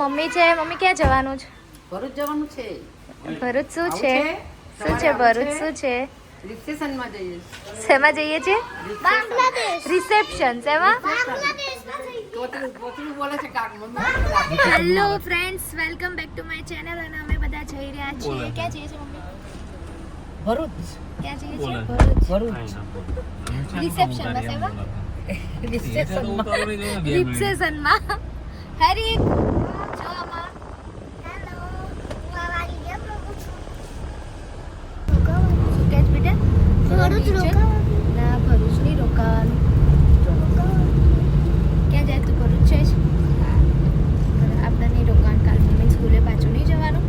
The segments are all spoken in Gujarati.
મમ્મી છે. મમ્મી ક્યાં જવાનું છે? ભરૂચ જવાનું છે. ભરૂચ શું છે? શું છે ભરૂચ શું છે? રિસેપ્શનમાં જઈએ શેમાં જઈએ છીએ? રિસેપ્શન શેમાં છે hello friends welcome back to my channel અને અમે બધા જઈ રહ્યા છીએ. ક્યાં જઈએ છીએ મમ્મી? ભરૂચ. ક્યાં જઈએ છીએ? ભરૂચ. ભરૂચ. રિસેપ્શનમાં શેમાં રિસેપ્શનમાં. રિસેપ્શનમાં. હેરી જો આમાં શું કહે છે બેટા ભરૂચ નીચે? ના ભરૂચ નહીં રોકાવાનું ક્યાં જાય તું ભરૂચ છે જ આપણે નહીં રોકાણ કાલ મમ્મી સ્કૂલે પાછું નહીં જવાનું.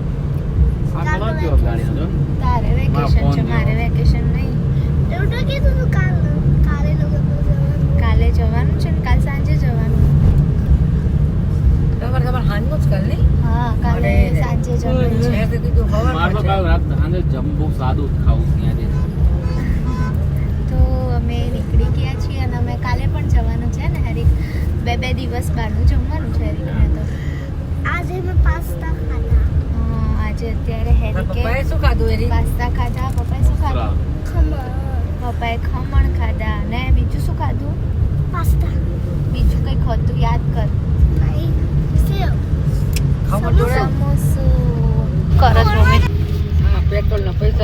તારે વેકેશન છે મારે વેકેશન નહીં. કાલે જવાનું. છે ને કાલ સાંજે જવાનું. તમારે તમારે હાનનું જ કર નહીં? હા કાલે સાંજે જવાનું છે. તો કીધું છે. સાદું ખાવું બે બે દિવસ બહારનું જમવાનું છે હરીકને તો. આજે મેં પાસ્તા ખાધા. હા, આજે અત્યારે હેરિકે પપ્પાએ શું ખાધું હેરી? પાસ્તા ખાધા. પપ્પાએ શું ખાધું? ખમણ. પપ્પાએ ખમણ ખાધા. ને બીજું શું ખાધું? પાસ્તા. બીજું કંઈક હતું યાદ કર. નહીં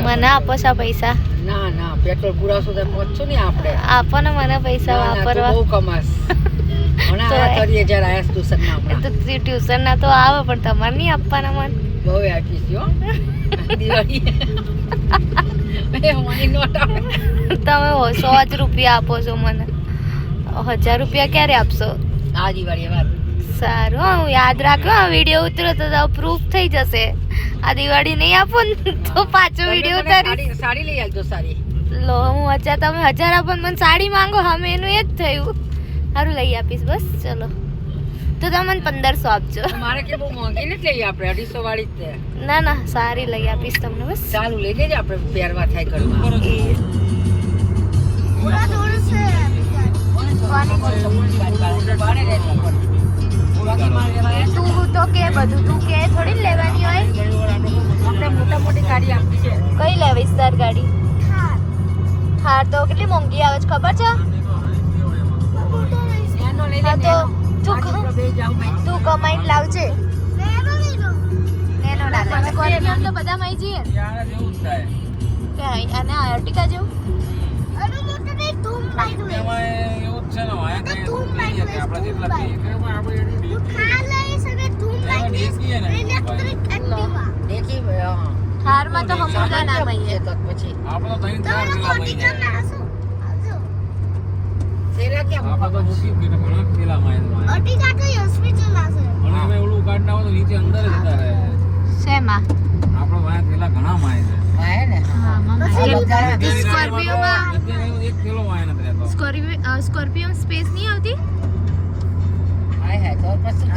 મને આપો પૈસા. ના ના પેટ્રોલ પુરાવશું તો પહોંચશું ને આપણે. આપો ને મને પૈસા વાપરવા. બહુ હમણાં તો ટ્યુશન ના તો આવે પણ તમારે નહીં આપવાના મન. બહુ આપીશ આવે. તમે સો જ રૂપિયા આપો છો મને. હજાર રૂપિયા ક્યારે આપશો? આ દિવાળી વાત. સારું હા, યાદ રાખો આ વીડિયો ઉતરો તો પ્રૂફ થઈ જશે. આ દિવાળી નહીં આપો ને તો પાછો વીડિયો ઉતારી સાડી લઈ આવજો સારી લો હું હજાર તમે હજાર આપો ને મને સાડી માંગો હમે એનું એ જ થયું. સારું લઈ આપીશ બસ ચલો. તો તમે પંદરસો આપજો. મારે કે બહુ મોંઘી નથી લઈ આપણે અઢીસો વાળી જ ના ના સારી લઈ આપીશ તમને બસ. ચાલુ લઈ લેજે આપણે પહેરવા થાય ઘરમાં. તું તો કે બધું તું કે થોડી જ લેવાની હોય. આપણે મોટા મોટી ગાડી આપી છે. કઈ લેવીશ તાર ગાડી ખાર થાર તો કેટલી મોંઘી આવે છે ખબર છે? તો તું ક- તો કમાઈને લાવજે. નેનો ના લે સ્કોર્પિયો તો બધા માં જઈએ યાર જેવું થાય. કે અહીં- અને અર્ટિકા જેવું? કે કે. થારમાં તો હમુદા ના પૂછે તો પછી? આપણો તો ત્રણ ચાર તમે પેલા મોટી મહિને કરના હશો આવજો. શેરા કેમ આપણે તો દીધા ઘણા પેલા મહિને અટીકા તો યશવી અને અમે ઓલું કાઢતા હોય તો નીચે અંદર જતા રહે શેમાં? આપણે વાયા પેલા ઘણા માય છે. હા ને? હા પછી અત્યારે સ્કોર્પિયોમાં એક કિલો વાયા નથી રહેતો. સ્કોર્પિયો સ્કોર્પિયો સ્પેસ નહીં આવતી? હાય હાય તો પછી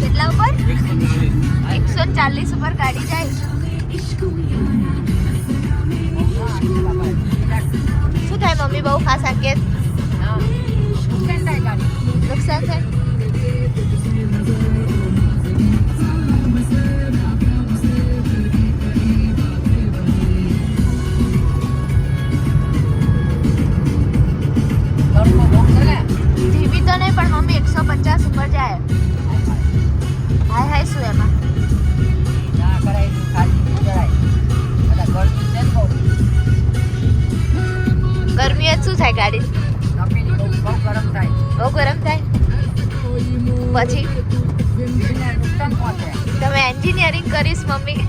કેટલા ઉપર? એકસો ચાલીસ. ઉપર ગાડી જાય. મમ્મી બહુ ખાસ હા. નુકસાન થાય. ધીમી તો નહીં, પણ મમ્મી એકસો પચાસ ઉપર જાય હાય હાય, શું એમાં કરાય. બધા ગરમી છે. ગરમી શું થાય ગાડી બહુ ગરમ થાય. બહુ ગરમ થાય પછી. તમે એન્જિનિયરિંગ કરીશ, મમ્મી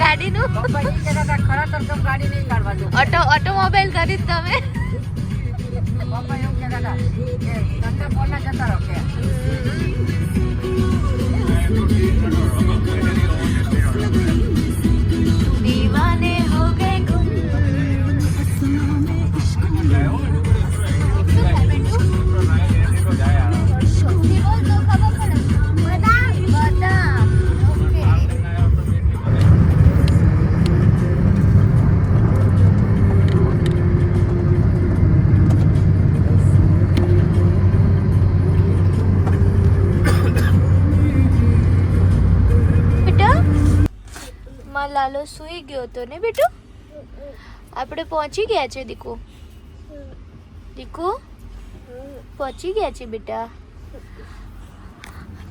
ગાડીનું. ઓટો, ઓટોમોબાઈલ કરીશ તમે પપ્પા સૂઈ હતો ને બેટું? આપણે પહોંચી ગયા છે દીકુ. દીકુ, પહોંચી ગયા છે બેટા.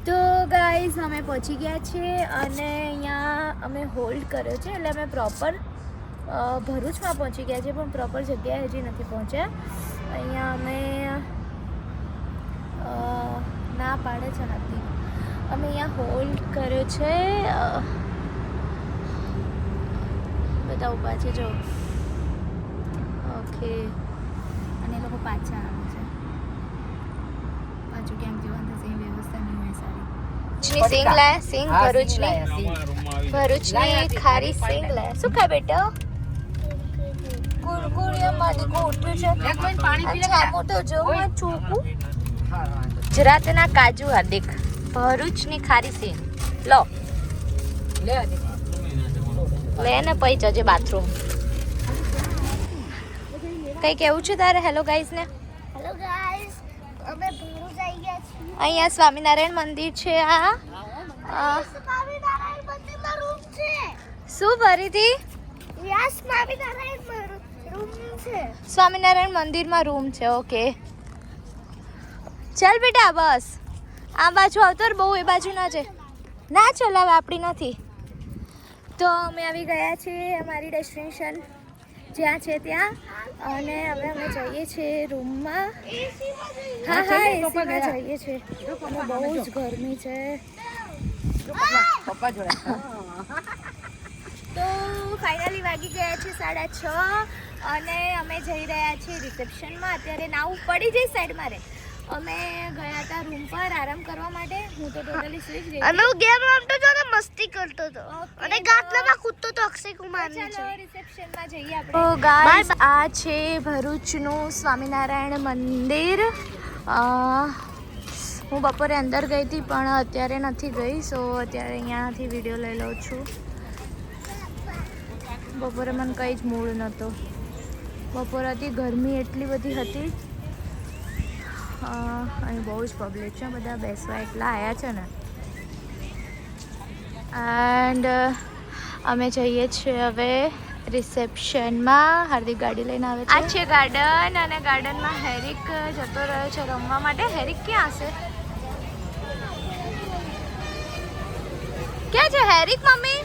તો ગાઈઝ અમે પહોંચી ગયા છીએ અને અહીંયા અમે હોલ્ડ કર્યો છે, એટલે અમે પ્રોપર ભરૂચમાં પહોંચી ગયા છે, પણ પ્રોપર જગ્યાએ હજી નથી પહોંચ્યા. અહીંયા અમે ના પાડે છે, નથી. અમે અહીંયા હોલ્ડ કર્યો છે બધા ઊભા છે જો. ઓકે. અને એ લોકો પાછા આવે છે. પાછું ક્યાંક જવાનું થશે એ વ્યવસ્થા નહીં હોય સારી. સિંગ લાયા સિંગ હા, સિંગ ભરૂચની લાયા, સિંગ. આવી ભરૂચની ખારી સિંગ લાયા. શું ખા બેટા? દીકો ઉઠ્યું છે? એક મિનિટ પાણી પી અચ્છા બેટા. મોટો જો ઓય. ચોકું ગુજરાતના કાજુ હાર્દિક. ભરૂચની ખારી સિંગ. લો. લે. લે ને પૈ જજે બાથરૂમ કઈ કેવું છે તારે? હેલો ગાઈઝ ને. હેલો ગાઈસ અમે ભરૂચ આવી ગયા છીએ. અહીંયા સ્વામિનારાયણ મંદિર છે આ. સ્વામિનારાયણ મંદિરમાં રૂમ છે. શું ફરીથી? યા સ્વામિનારાયણ રૂમ છે. સ્વામિનારાયણ મંદિરમાં રૂમ છે ઓકે ચાલ બેટા બસ. આ બાજુ આવતો બહુ એ બાજુ ના છે ના ચલાવે આપણી નથી. તો અમે આવી ગયા છીએ અમારી ડેસ્ટિનેશન. જ્યાં છે ત્યાં. અને હવે અમે જઈએ છીએ રૂમમાં. હા હા એસીમાં જઈએ છીએ. અને બહુ જ ગરમી છે. પપ્પા જોડે તો ફાઇનલી વાગી ગયા છે સાડા છ. અને અમે જઈ રહ્યા છીએ રિસેપ્શનમાં. અત્યારે નાવ પડી જઈ સાઈડ મારે. અમે ગયા હતા રૂમ પર આરામ કરવા માટે. હું તો ટોટલી સુઈ જ ગઈ હું ગેમ રમતો હતો અને મસ્તી કરતો હતો. અને ગાતલામાં કૂદતો તો અક્ષય કુમાર ચાલો રિસેપ્શનમાં જઈએ આપણે. તો ગાઈસ આ છે ભરૂચનું સ્વામિનારાયણ મંદિર. હું બપોરે અંદર ગઈ હતી પણ અત્યારે નથી ગઈ સો અત્યારે અહીંયાથી વીડિયો લઈ લઉં છું. બપોરે મને કંઈ જ મૂળ નહોતો. બપોર હતી ગરમી એટલી બધી હતી. અહીં બહુ જ પબ્લિક છે, બધા બેસવા એટલા આવ્યા છે ને. એન્ડ અમે જઈએ છીએ હવે રિસેપ્શનમાં. હાર્દિક ગાડી લઈને આવે છે. આ છે ગાર્ડન અને ગાર્ડનમાં હેરિક જતો રહ્યો છે રમવા માટે. હેરિક ક્યાં હશે? ક્યાં છે હેરિક મમ્મી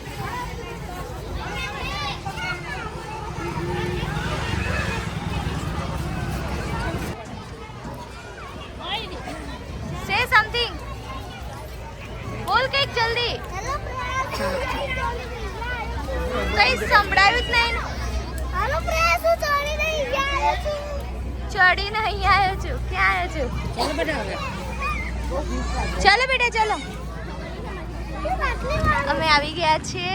સે સમથિંગ બોલ કંઈક જલ્દી હેલો કઈ સંભળાયું જ નહીં હેલો પ્રેસ હું ચોરી નહીં ગયા છું ચડીને અહીં આવ્યો છું ક્યાં આવ્યો છું ચાલો બેટા ચાલો અમે આવી ગયા છીએ.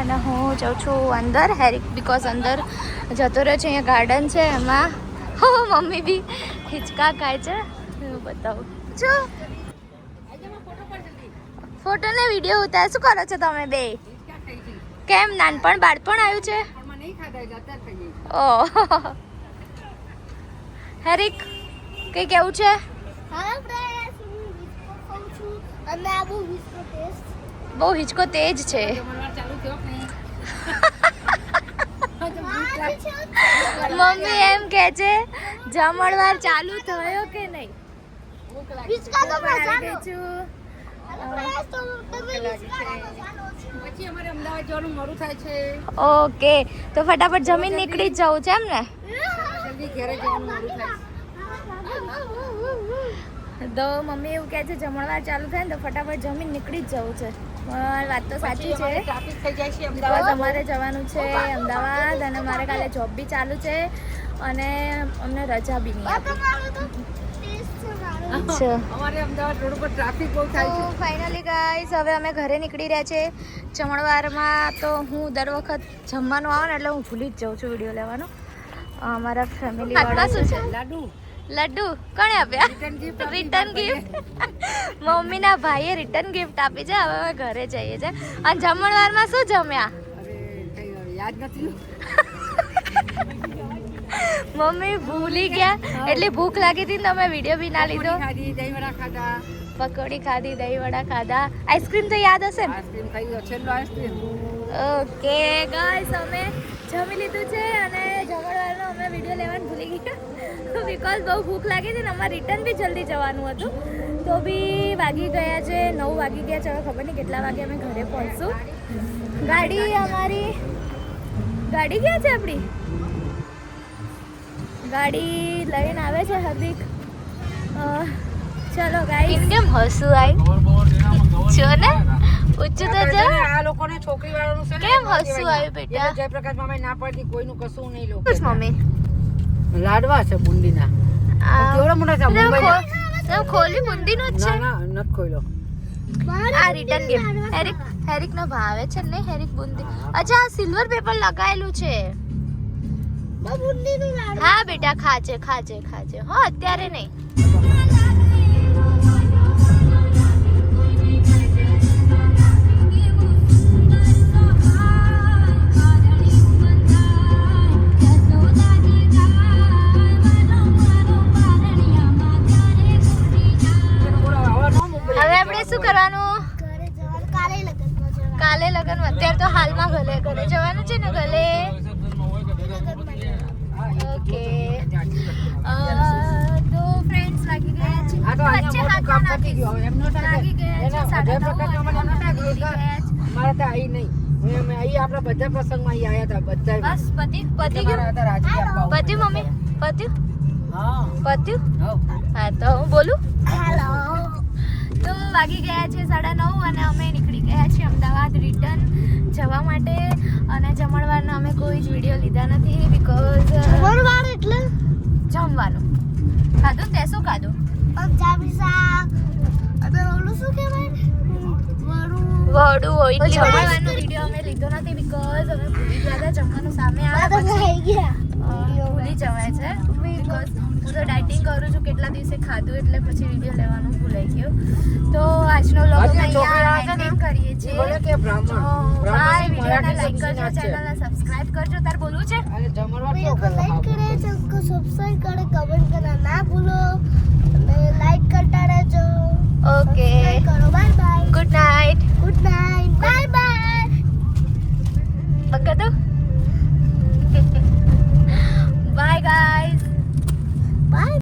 અને હું જાઉં છું અંદર હેરિક બિકોઝ અંદર જતો રહ્યો છે, અહીંયા ગાર્ડન છે એમાં. હો મમ્મી બી હિંચકા ખાય છે. હું બતાવું. જો. ફોટો ને વીડિયો ઉતાર. શું કરો છો તમે બે? કેમ? નાનપણ બાળપણ આવ્યું છે. ઓ હેરિક કઈ કેવું છે? બહુ હિંચકો તેજ છે. મમ્મી એમ કે છે જમણવાર ચાલુ થયો કે નહીં? ઓકે તો ફટાફટ જમીન નીકળી જ જવું છે એમ ને? ઘરે જવાનું મોડું થાય છે. તો મમ્મી એવું કહે છે જમણવાર ચાલુ થાય ને તો ફટાફટ જમીન નીકળી જ જવું છે. વાત તો સાચી છે. અમદાવાદ. અમારે જવાનું છે અમદાવાદ અને મારે કાલે જોબ બી ચાલુ છે અને અમને રજા બી નહીં ફાઇનલી ગાઈઝ હવે અમે ઘરે નીકળી રહ્યા છે. જમણવારમાં તો હું દર વખત જમવાનું આવે ને એટલે હું ભૂલી જ જાઉં છું વીડિયો લેવાનો. અમારા ફેમિલી લાડુ? લડ્ડુ? કોણે આપ્યા? રિટર્ન ગિફ્ટ મમ્મીના ભાઈએ રિટર્ન ગિફ્ટ આપી છે. હવે અમે ઘરે જઈએ છે. અને જમણવારમાં શું જમ્યા? યાદ નથી મમ્મી ભૂલી ગયા. એટલી ભૂખ લાગી હતી ને તો વીડિયો બી ના લીધો. પકોડી ખાધી દહીં વડા ખાધા. આઈસ્ક્રીમ તો યાદ હશે ને? ઓકે ગાઈસ અમે જમી લીધું છે અને જમણવારનો અમે વીડિયો લેવાનું ભૂલી ગયા. બિકોઝ બહુ ભૂખ લાગી હતી ને અમારે રિટર્ન બી જલ્દી જવાનું હતું. તો બી વાગી ગયા છે નવ વાગી ગયા છે હવે ખબર નહીં કેટલા વાગે અમે ઘરે પહોંચશું. ગાડી અમારી ગાડી ક્યાં છે આપણી? ગાડી લઈને આવે છે હાર્દિક. અ, ચલો ગાઈ કેમ હસું આઈ? છો ને નાખા. તો જો. આ લોકોને છોકરી વાળાનું છે કેમ એમાં આવ્યું બેટા? જયપ્રકાશ મામા ના પાડતી કોઈનું કશું નહીં લોકો મમ્મી. લાડવા છે બુંદીના. આ કેવડા મોટા છે? મુંબઈ. ખોલી બુંદીનું જ છે. ના ના નત ખોલ્યો આ રિટર્ન ગિફ્ટ હેરિક હેરિક નો ભાવે છે ને હેરિક બુંદી. અચ્છા આ સિલ્વર પેપર લગાયેલું છે. હા બેટા ખાજે ખાજે ખાજે. હો અત્યારે નહીં. ગયા. તો નહીં. અહીં આપણા બધા પ્રસંગમાં અહીં આવ્યા હતા બધા બસ પતિ પતિ મારા ગયું? હતા રાજી આપવા પત્યું મમ્મી? પત્યું હા. પત્યું હા. તો હું બોલું? હેલો. તો વાગી ગયા છે સાડા નવ અને અમે નીકળી ગયા છીએ અમદાવાદ રિટર્ન જવા માટે. અને જમણવારના અમે કોઈ જ વીડિયો લીધા નથી બીકોઝ જમણવાર એટલે? જમવાનું. ખાધું? તે શું ખાધું? પંજાબી શાક અને ઓલું શું કહેવાય વડું. અમે લીધો નથી બીકોઝ અમે ભૂલી સામે આવે ભૂલી જવાય છે. હું તો ડાયટિંગ કરું છું કેટલા દિવસે ખાધું એટલે પછી વીડિયો લેવાનું ભૂલાઈ ગયો. તો આજનો લોગ અહીંયા એન્ડિંગ કરીએ છીએ. બોલે કે કરજો ચેનલને સબસ્ક્રાઇબ કરજો. તાર બોલવું છે? અરે જમરવા તો કમેન્ટ કરના ના ભૂલો. અને okay good night good night bye bye બગા દો